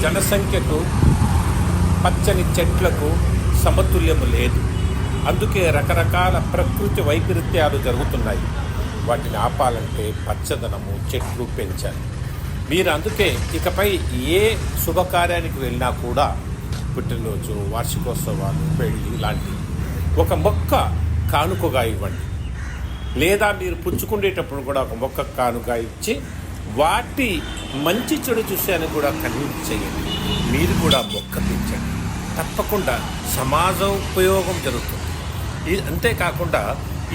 జనసంఖ్యకు పచ్చని చెట్లకు సమతుల్యము లేదు. అందుకే రకరకాల ప్రకృతి వైపరీత్యాలు జరుగుతున్నాయి. వాటిని ఆపాలంటే పచ్చదనము చెట్లు పెంచాలి. మీరు అందుకే ఇకపై ఏ శుభకార్యానికి వెళ్ళినా కూడా పుట్టినరోజు వార్షికోత్సవాలు పెళ్ళి లాంటివి ఒక మొక్క కానుకగా ఇవ్వండి. లేదా మీరు పుచ్చుకునేటప్పుడు కూడా ఒక మొక్క కానుక ఇచ్చి వాటి మంచి చెడు చూశాను కూడా కన్విన్స్ చేయండి మీరు కూడా మొక్క పెంచండి. తప్పకుండా సమాజ ఉపయోగం జరుగుతుంది. ఇది అంతేకాకుండా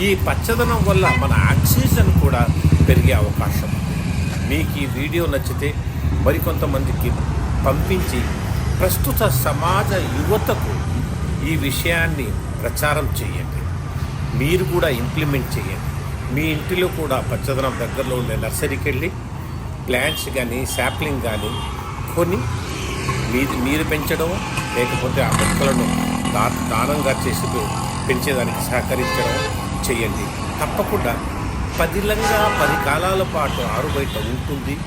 ఈ పచ్చదనం వల్ల మన ఆక్సిజన్ కూడా పెరిగే అవకాశం ఉంది. మీకు ఈ వీడియో నచ్చితే మరికొంతమందికి పంపించి ప్రస్తుత సమాజ యువతకు ఈ విషయాన్ని ప్రచారం చేయండి. మీరు కూడా ఇంప్లిమెంట్ చేయండి. మీ ఇంటిలో కూడా పచ్చదనం దగ్గరలో ఉండే నర్సరీకి వెళ్ళి ప్లాంట్స్ కానీ శాప్లింగ్ కానీ కొని మీది మీరు పెంచడం లేకపోతే ఆ మొక్కలను దా దానంగా చేసి పెంచేదానికి సహకరించడం చేయండి తప్పకుండా పదిలంగా పది కాలాల పాటు ఆరు బయట ఉంటుంది.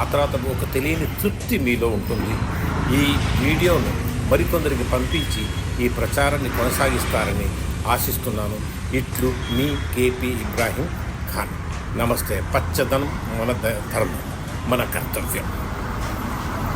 ఆ తర్వాత ఒక తెలియని తృప్తి మీలో ఉంటుంది. ఈ వీడియోను మరికొందరికి పంపించి ఈ ప్రచారాన్ని కొనసాగిస్తారని ఆశిస్తున్నాను. ఇట్లు మీ కేపీ ఇబ్రాహీం ఖాన్. నమస్తే. పచ్చదనం మన ధర్మం. మన కర్తవ్యం